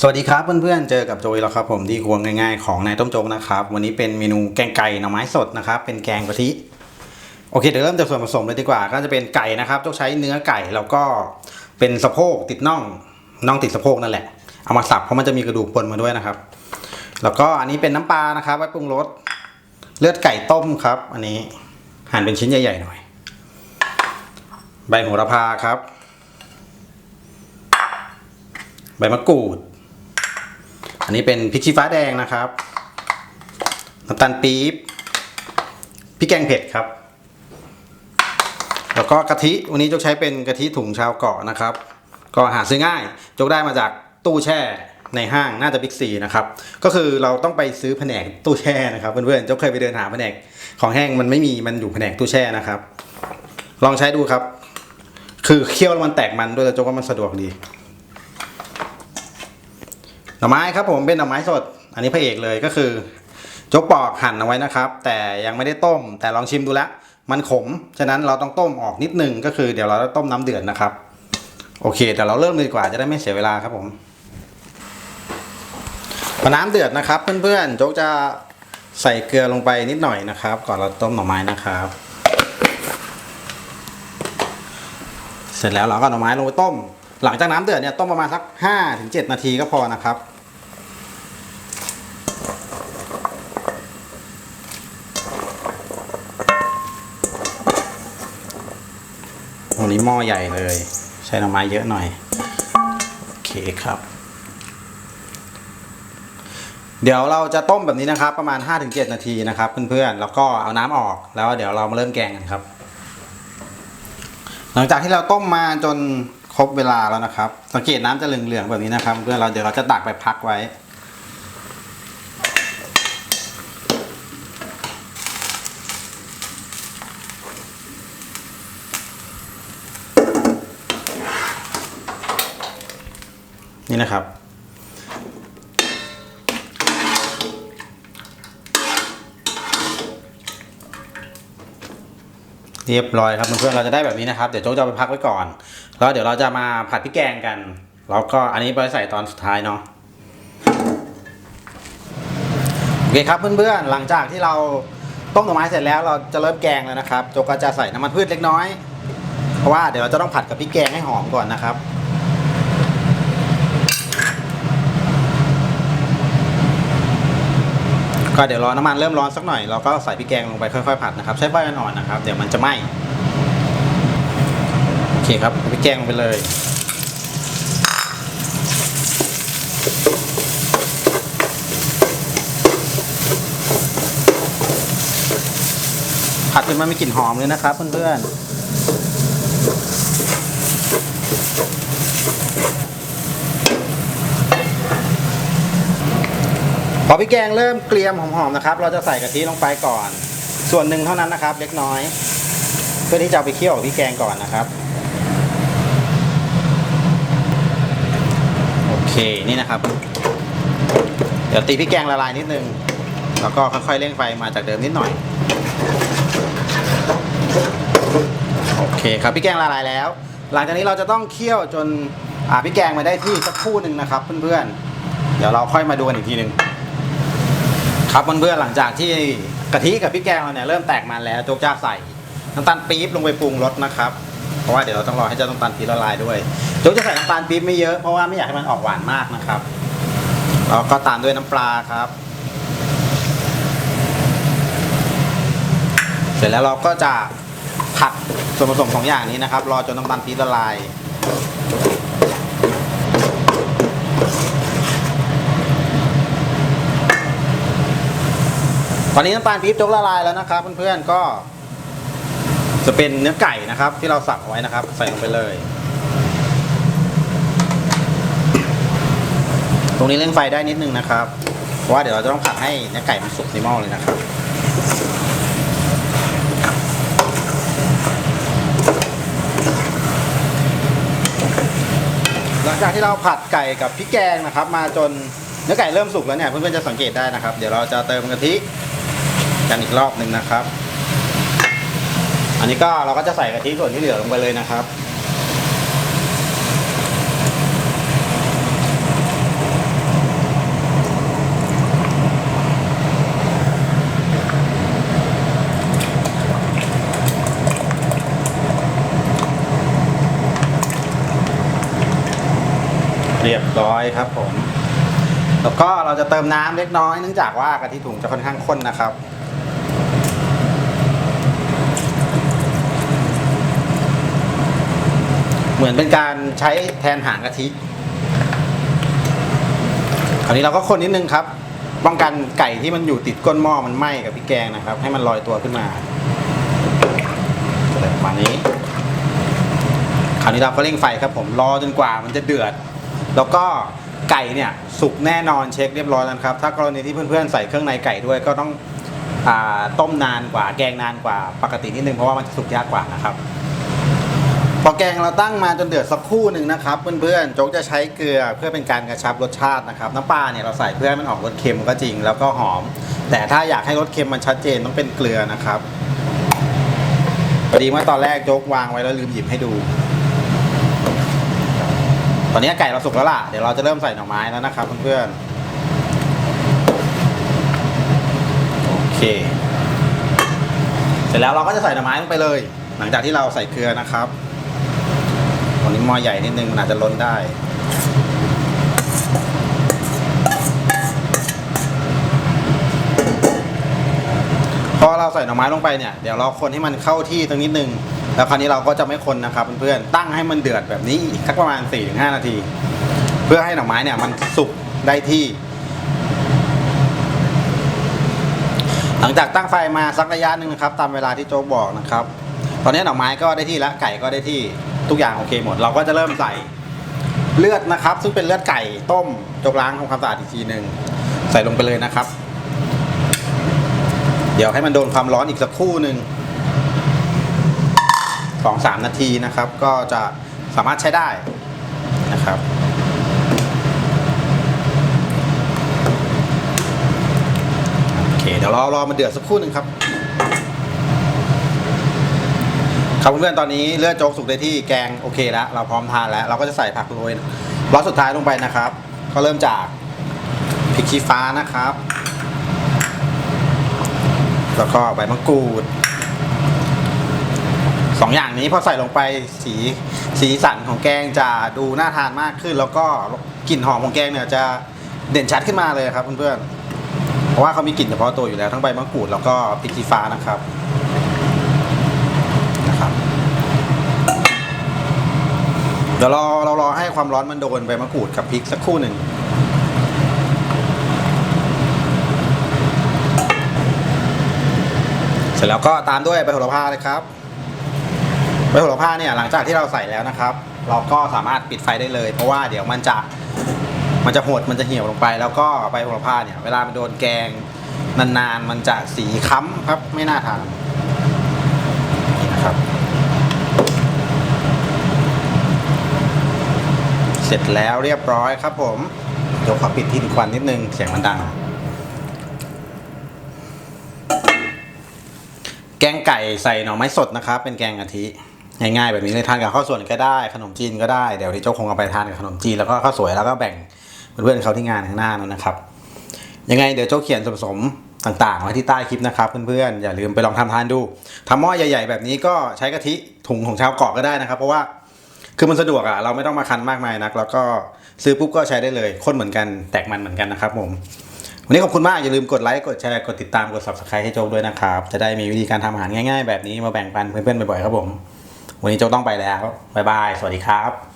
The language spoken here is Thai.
สวัสดีครับเพื่อนๆ เจอกับโจยแล้วครับผมที่ครัวง่ายๆของนายต้มโจ๊กนะครับ วันนี้เป็นเมนูแกงไก่หน่อไม้สดนะครับ เป็นแกงกะทิโอเคเดี๋ยวเริ่มจากส่วนผสมเลยดีกว่า ก็จะเป็นไก่นะครับโจ๊กใช้เนื้อไก่แล้วก็เป็นสะโพกติดน่องน่องติดสะโพกนั่นแหละ เอามาสับเพราะมันจะมีกระดูกปนมาด้วยนะครับ แล้วก็อันนี้เป็นน้ำปลานะครับไว้ปรุงรสเลือดไก่ต้มครับ อันนี้หั่นเป็นชิ้นใหญ่ๆหน่อย ใบโหระพาครับ ใบมะกรูด อันนี้เป็นพริกชี้ฟ้าแดงนะครับน้ำตาลปี๊บพริกแกงเผ็ดครับ แล้วก็กะทิวันนี้จกใช้เป็นกะทิถุงชาวเกาะนะครับ ก็หาซื้อง่ายจกได้มาจากตู้แช่ในห้างน่าจะบิ๊กซีนะครับ ก็คือเราต้องไปซื้อแผนกตู้แช่นะครับเพื่อนๆจกเคยไปเดินหาแผนกของแห้งมันไม่มีมันอยู่แผนกตู้แช่นะครับ ลองใช้ดูครับ คือเคี่ยวแล้วมันแตกมันด้วยแต่จกว่ามันสะดวกดี น่อไม้ครับผมเป็นหน่อไม้สด อันนี้พระเอกเลยก็คือจกปอกหั่นเอาไว้นะครับ แต่ยังไม่ได้ต้ม แต่ลองชิมดูแล้วมันขม ฉะนั้นเราต้องต้มออกนิดนึงก็คือเดี๋ยวเราจะต้มน้ำเดือดนะครับ โอเคเดี๋ยวเราเริ่มเลยดีกว่าจะได้ไม่เสียเวลาครับผมพอน้ำเดือดนะครับ เพื่อนๆโจ๊กจะใส่เกลือลงไปนิดหน่อยนะครับ ก่อนเราต้มหน่อไม้นะครับ เสร็จแล้วเราก็เอาหน่อไม้ลงไปต้ม หลังจากน้ำเดือดเนี่ยต้มประมาณสัก5ถึง7นาทีก็พอนะครับ วันนี้หม้อใหญ่เลย ใช้หน่อไม้เยอะหน่อย โอเคครับ เดี๋ยวเราจะต้มแบบนี้นะครับ ประมาณ 5-7 นาทีนะครับ เพื่อนๆ แล้วก็เอาน้ำออกแล้วเดี๋ยวเรามาเริ่มแกงกันครับ หลังจากที่เราต้มมาจนครบเวลาแล้วนะครับ สังเกตน้ำจะเหลืองๆแบบนี้นะครับ เพื่อนเราเดี๋ยวเราจะตักไปพักไว้ นี่นะครับ เรียบร้อยครับเพื่อนๆเราจะได้แบบนี้นะครับ เดี๋ยวโจ๊กจะไปพักไว้ก่อน แล้วเดี๋ยวเราจะมาผัดพริกแกงกัน แล้วก็อันนี้ไปใส่ตอนสุดท้ายเนาะโอเคครับเพื่อนๆหลังจากที่เราต้มหน่อไม้เสร็จแล้วเราจะเริ่มแกงแล้วนะครับโจ๊กก็จะใส่น้ำมันพืชเล็กน้อย เพราะว่าเดี๋ยวเราจะต้องผัดกับพริกแกงให้หอมก่อนนะครับ ก็เดี๋ยวรอน้ำมันเริ่มร้อนสักหน่อยเราก็ใส่พริกแกงลงไปค่อยๆผัดนะครับ ใช้ไฟอ่อนๆนะครับ เดี๋ยวมันจะไหม้โอเคครับพริกแกงลงไปเลยผัดจนมันมีกลิ่นหอมเลยนะครับเพื่อนๆ พอพริกแกงเริ่มเกรียมหอมๆนะครับ เราจะใส่กะทิลงไปก่อน ส่วนหนึ่งเท่านั้นนะครับ เล็กน้อย เพื่อที่จะเอาไปเคี่ยวพริกแกงก่อนนะครับโอเคนี่นะครับ เดี๋ยวตีพริกแกงละลายนิดนึงแล้วก็ค่อยๆเร่งไฟมาจากเดิมนิดหน่อยโอเคครับพริกแกงละลายแล้ว หลังจากนี้เราจะต้องเคี่ยวจนอาพริกแกงมาได้ที่สักครู่หนึ่งนะครับ เพื่อนๆเดี๋ยวเราค่อยมาดูกันอีกทีหนึ่ง ครับเพื่อนๆหลังจากที่กะทิกับพริกแกงเราเนี่ยเริ่มแตกมันแล้วโจ๊กจะใส่น้ำตาลปี๊บลงไปปรุงรสนะครับ เพราะว่าเดี๋ยวเราต้องรอให้เจ้าน้ำตาลปี๊บละลายด้วยโจ๊กจะใส่น้ำตาลปี๊บไม่เยอะเพราะว่าไม่อยากให้มันออกหวานมากนะครับแล้วก็ตามด้วยน้ำปลาครับ เสร็จแล้วเราก็จะผัดส่วนผสมสองอย่างนี้นะครับ รอจนน้ำตาลปี๊บละลาย ตอนนี้น้ำตาลปี๊บจกละลายแล้วนะครับเพื่อนๆก็ จะเป็นเนื้อไก่นะครับ ที่เราสับไว้นะครับ ใส่ลงไปเลย ตรงนี้เร่งไฟได้นิดนึงนะครับเพราะว่าเดี๋ยวเราจะต้องผัดให้เนื้อไก่มันสุกในหม้อเลยนะครับหลังจากที่เราผัดไก่กับพริกแกงนะครับ มาจนเนื้อไก่เริ่มสุกแล้วเนี่ยเพื่อนๆจะสังเกตได้นะครับ เดี๋ยวเราจะเติมกะทิ กันอีกรอบหนึ่งนะครับ อันนี้ก็เราก็จะใส่กะทิส่วนที่เหลือลงไปเลยนะครับเรียบร้อยครับผม แล้วก็เราจะเติมน้ำเล็กน้อยเนื่องจากว่ากะทิถุงจะค่อนข้างข้นนะครับ เหมือนเป็นการใช้แทนหางกะทิคราวนี้เราก็คนนิดนึงครับ ป้องกันไก่ที่มันอยู่ติดก้นหม้อมันไหม้กับพริกแกงนะครับ ให้มันลอยตัวขึ้นมาประมาณนี้ คราวนี้เราก็เร่งไฟครับ ผมรอจนกว่ามันจะเดือด แล้วก็ไก่เนี่ยสุกแน่นอนเช็คเรียบร้อยแล้วครับ ถ้ากรณีที่เพื่อนๆใส่เครื่องในไก่ด้วยก็ต้องอต้มนานกว่าแกงนานกว่าปกตินิดนึงเพราะว่ามันจะสุกยากกว่านะครับ พอแกงเราตั้งมาจนเดือดสักครู่หนึ่งนะครับเพื่อนๆโจ๊กจะใช้เกลือเพื่อเป็นการกระชับรสชาตินะครับน้ำปลาเนี่ยเราใส่เพื่อให้มันออกรสเค็มก็จริง แล้วก็หอม แต่ถ้าอยากให้รสเค็มมันชัดเจนต้องเป็นเกลือนะครับพอดีเมื่อตอนแรกโจ๊กวางไว้แล้วลืมหยิบให้ดู ตอนนี้ไก่เราสุกแล้วล่ะเดี๋ยวเราจะเริ่มใส่หน่อไม้แล้วนะครับเพื่อนๆโอเค เสร็จแล้วเราก็จะใส่หน่อไม้ลงไปเลย หลังจากที่เราใส่เกลือนะครับ วันนี้หม้อใหญ่นิดนึงมันอาจจะล้นได้ พอเราใส่หน่อไม้ลงไปเนี่ย เดี๋ยวเราคนให้มันเข้าที่ตรงนิดนึง แล้วคราวนี้เราก็จะไม่คนนะครับเพื่อนๆ ตั้งให้มันเดือดแบบนี้สักประมาณ 4-5 นาที เพื่อให้หน่อไม้เนี่ยมันสุกได้ที่ หลังจากตั้งไฟมาสักระยะหนึ่งนะครับ ตามเวลาที่โจบอกนะครับ ตอนนี้หน่อไม้ก็ได้ที่แล้วไก่ก็ได้ที่ทุกอย่างโอเคหมด เราก็จะเริ่มใส่เลือดนะครับ ซึ่งเป็นเลือดไก่ต้มจกล้างทำความสะอาดอีกทีหนึ่งใส่ลงไปเลยนะครับ เดี๋ยวให้มันโดนความร้อนอีกสักครู่หนึ่งสองสามนาทีนะครับ ก็จะสามารถใช้ได้นะครับโอเคเดี๋ยวรอรอมันเดือดสักครู่หนึ่งครับ ครับเพื่อนๆตอนนี้เลือดโจ๊กสุกได้ที่แกงโอเคแล้วเราพร้อมทานแล้ว เราก็จะใส่ผักโรยรอบสุดท้ายลงไปนะครับ ก็เริ่มจากพริกชี้ฟ้านะครับ แล้วก็ใบมะกรูดสองอย่างนี้พอใส่ลงไปสีสีสันของแกงจะดูน่าทานมากขึ้น แล้วก็กลิ่นหอมของแกงเนี่ยจะเด่นชัดขึ้นมาเลยครับเพื่อนๆเพราะว่าเขามีกลิ่นเฉพาะตัวอยู่แล้วทั้งใบมะกรูดแล้วก็พริกชี้ฟ้านะครับ เดี๋ยวรอเรารอให้ความร้อนมันโดนใบมะกรูดกับพริกสักครู่หนึ่งเสร็จแล้วก็ตามด้วยใบโหระพาเลยครับใบโหระพาเนี่ยหลังจากที่เราใส่แล้วนะครับ เราก็สามารถปิดไฟได้เลย เพราะว่าเดี๋ยวมันจะมันจะหดมันจะเหี่ยวลงไป แล้วก็ใบโหระพาเนี่ยเวลามันโดนแกงนานๆ มันจะสีค้ำครับไม่น่าทานนี่นะครับ เสร็จแล้วเรียบร้อยครับผมเดี๋ยวขอปิดที่ดีควันนิดนึงเสียงมันดัง แกงไก่ใส่หน่อไม้สดนะครับ เป็นแกงกะทิง่ายๆแบบนี้เลยทานกับข้าวสวยก็ได้ขนมจีนก็ได้เดี๋ยวที่เจ้าคงเอาไปทานกับขนมจีนแล้วก็ข้าวสวยแล้วก็แบ่งเพื่อนๆเขาที่งานข้างหน้านั้นนะครับ ยังไงเดี๋ยวเจ้าเขียนส่วนผสมต่างๆไว้ที่ใต้คลิปนะครับเพื่อนๆอย่าลืมไปลองทำทานดูทำหม้อใหญ่ ๆ แบบนี้ก็ใช้กะทิถุงของชาวเกาะก็ได้นะครับ เพราะว่า คือมันสะดวกอะเราไม่ต้องมาคันมากมายนัก แล้วก็ซื้อปุ๊บก็ใช้ได้เลยค้นเหมือนกันแตกมันเหมือนกันนะครับผม วันนี้ขอบคุณมากอย่าลืมกดไลค์กดแชร์กดติดตามกด subscribe ให้โจ๊กด้วยนะครับจะได้มีวิธีการทำอาหารง่าย ๆ แบบนี้มาแบ่งปันเพื่อนๆบ่อยๆครับผม วันนี้โจ๊กต้องไปแล้วบ๊ายบายสวัสดีครับ